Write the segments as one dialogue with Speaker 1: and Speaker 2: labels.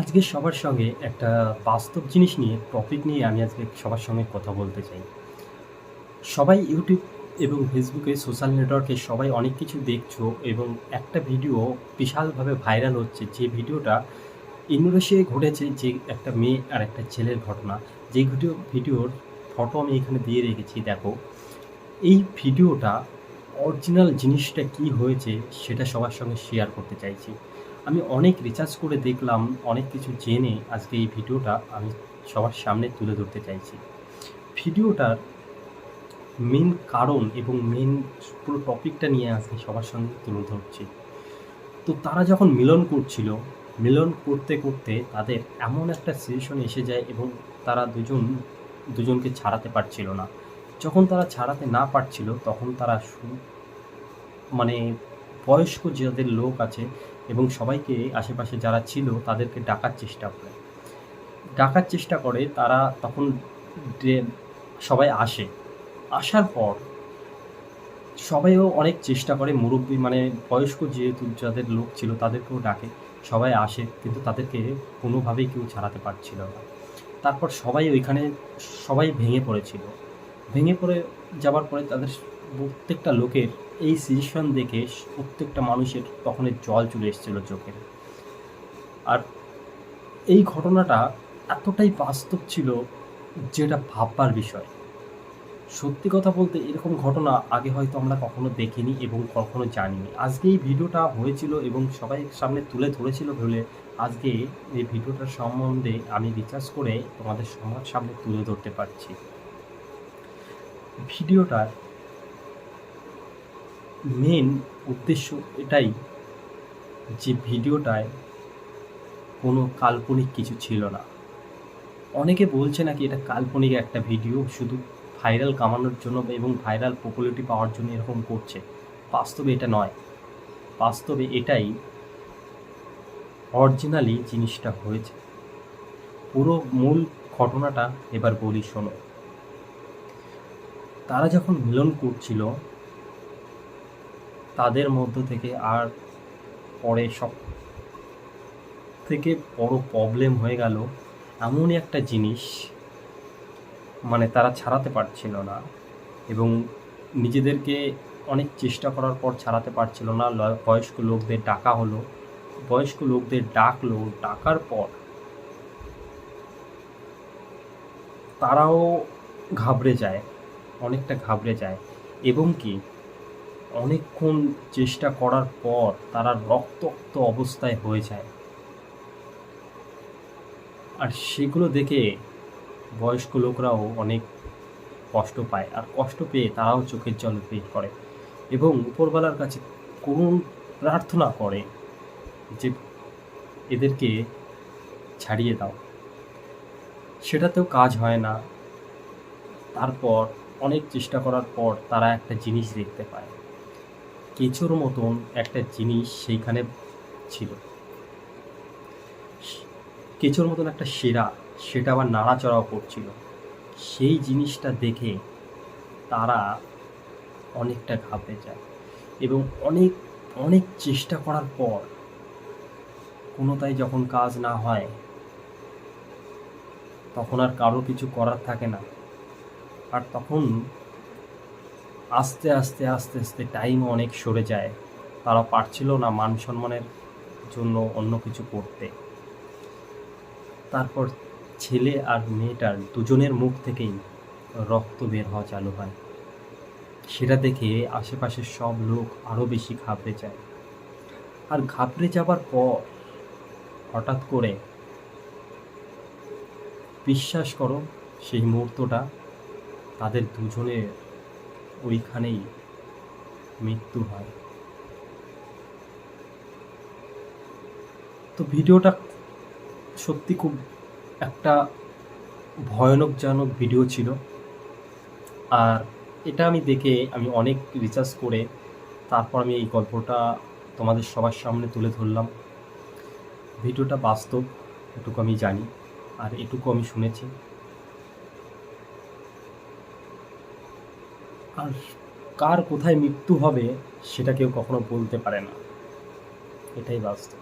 Speaker 1: আজকে সবার সঙ্গে একটা বাস্তব জিনিস নিয়ে টপিক নিয়ে আমি আজকে সবার সঙ্গে কথা বলতে চাই। সবাই ইউটিউব এবং ফেসবুকে সোশ্যাল নেটওয়ার্কে সবাই অনেক কিছু দেখছ এবং একটা ভিডিও বিশালভাবে ভাইরাল হচ্ছে, যে ভিডিওটা ইন্দোনেশিয়ায় ঘটেছে, যে একটা মেয়ে আর একটা ছেলের ঘটনা। যে ভিডিও ভিডিওর ফটো আমি এখানে দিয়ে রেখেছি, দেখো। এই ভিডিওটা অরিজিনাল জিনিসটা কি হয়েছে, সেটা সবার সঙ্গে শেয়ার করতে চাইছি। আমি অনেক রিসার্চ করে দেখলাম, অনেক কিছু জেনে আজকে এই ভিডিওটা আমি সবার সামনে তুলে ধরতে চাইছি। ভিডিওটার মেন কারণ এবং মেন পুরো টপিকটা নিয়ে আজকে সবার সঙ্গে তুলে ধরছি। তো তারা যখন মিলন করছিল, মিলন করতে করতে তাদের এমন একটা সিচুয়েশন এসে যায় এবং তারা দুজন, দুজনকে ছাড়াতে পারছিল না। যখন তারা ছাড়াতে না পারছিল, তখন তারা মানে বয়স্ক যাদের লোক আছে এবং সবাইকে আশেপাশে যারা ছিল তাদেরকে ডাকার চেষ্টা করে। ডাকার চেষ্টা করে, তারা তখন সবাই আসে। আসার পর সবাইও অনেক চেষ্টা করে, মুরব্বী মানে বয়স্ক যেহেতু যাদের লোক ছিল তাদেরকেও ডাকে, সবাই আসে কিন্তু তাদেরকে কোনোভাবেই কেউ ছাড়াতে পারছিল না। তারপর সবাই ওইখানে, সবাই ভেঙে পড়েছিল। ভেঙে পড়ে যাওয়ার পরে তাদের প্রত্যেকটা লোকের এই সিচুয়েশন দেখে প্রত্যেকটা মানুষের তখন জল চলে এসেছিল চোখে। আর এই ঘটনাটা এতটাই বাস্তব ছিল যেটা ভাববার বিষয়। সত্যি কথা বলতে এরকম ঘটনা আগে হয়তো আমরা কখনো দেখিনি এবং কখনো জানিনি। আজকে এই ভিডিওটা হয়েছিল এবং সবাই সামনে তুলে ধরেছিল বলে আজকে এই ভিডিওটার সম্বন্ধে আমি রিসার্চ করে তোমাদের সবার সামনে তুলে ধরতে পারছি। ভিডিওটার মেন উদ্দেশ্য এটাই যে ভিডিওটায় কোনো কাল্পনিক কিছু ছিল না। অনেকে বলছে নাকি এটা কাল্পনিক একটা ভিডিও, শুধু ভাইরাল কামানোর জন্য এবং ভাইরাল পপুলারিটি পাওয়ার জন্য এরকম করছে। বাস্তবে এটা নয়। বাস্তবে এটাই অরিজিনালি জিনিসটা হয়েছে। পুরো মূল ঘটনাটা এবার বলি শোনো। তারা যখন মিলন করছিল তাদের মধ্য থেকে আর পরে সব থেকে বড় প্রবলেম হয়ে গেল এমনই একটা জিনিস মানে তারা ছাড়াতে পারছিল না এবং নিজেদেরকে অনেক চেষ্টা করার পর ছাড়াতে পারছিল না। বয়স্ক লোকদের ডাকা হলো। বয়স্ক লোকদের ডাকলো। ডাকার পর তারাও ঘাবড়ে যায়, অনেকটা ঘাবড়ে যায়। এবং কি অনেকক্ষণ চেষ্টা করার পর তারা রক্তাক্ত অবস্থায় হয়ে যায়। আর সেগুলো দেখে বয়স্ক লোকরাও অনেক কষ্ট পায় আর কষ্ট পেয়ে তারাও চোখের জল বের করে এবং উপরবেলার কাছে করুণ প্রার্থনা করে যে এদেরকে ছাড়িয়ে দাও। সেটাতেও কাজ হয় না। তারপর অনেক চেষ্টা করার পর তারা একটা জিনিস দেখতে পায়। কেঁচোর মতন একটা জিনিস সেইখানে ছিল। কেঁচোর মতন একটা সেরা, সেটা আবার নাড়াচড়াও করছিল। সেই জিনিসটা দেখে তারা অনেকটা ঘাবড়ে যায় এবং অনেক অনেক চেষ্টা করার পর কোনোটাই যখন কাজ না হয়, তখন আর কারও কিছু করার থাকে না। আর তখন আস্তে আস্তে আস্তে আস্তে টাইম অনেক সরে যায়। তারা পারছিল না মান সম্মানের জন্য অন্য কিছু করতে। তারপর ছেলে আর মেয়েটার দুজনের মুখ থেকেই রক্ত বের হওয়া চালু হয়। সেটা দেখে আশেপাশের সব লোক আরও বেশি ঘাবড়ে যায়। আর ঘাবড়ে যাবার পর হঠাৎ করে বিশ্বাস করো, সেই মুহূর্তটা তাদের দুজনের ওইখানেই মৃত্যু হয়। তো ভিডিওটা সত্যি খুব একটা ভয়ানকজনক ভিডিও ছিল। আর এটা আমি দেখে আমি অনেক রিসার্চ করে তারপর আমি এই গল্পটা তোমাদের সবার সামনে তুলে ধরলাম। ভিডিওটা বাস্তব, এটুকু আমি জানি, আর এটুকু আমি শুনেছি। আর কার কোথায় মৃত্যু হবে সেটা কেউ কখনো বলতে পারে না। এটাই বাস্তব।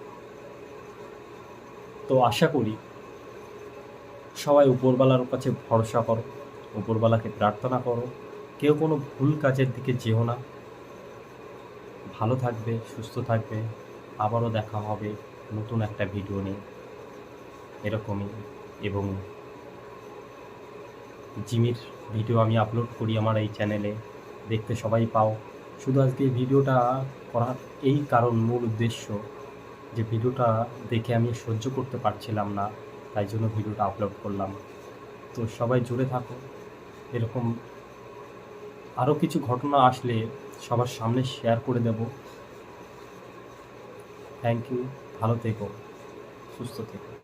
Speaker 1: তো আশা করি সবাই উপরবালার কাছে ভরসা করো উপরবালাকে প্রার্থনা করো, কেউ কোনো ভুল কাজের দিকে যেও না। ভালো থাকবে, সুস্থ থাকবে, আবারও দেখা হবে নতুন একটা ভিডিও নিয়ে। এরকমই এবং জিমির ভিডিও আমি আপলোড করি আমার এই চ্যানেলে দেখতে সবাই পাও। শুধু আজকে এই ভিডিওটা করার এই কারণ, মূল উদ্দেশ্য যে ভিডিওটা দেখে আমি সহ্য করতে পারছিলাম না, তাই জন্য ভিডিওটা আপলোড করলাম। তো সবাই জুড়ে থাকো। এরকম আরও কিছু ঘটনা আসলে সবার সামনে শেয়ার করে দেব। থ্যাংক ইউ ভালো থেকো। সুস্থ থেকো।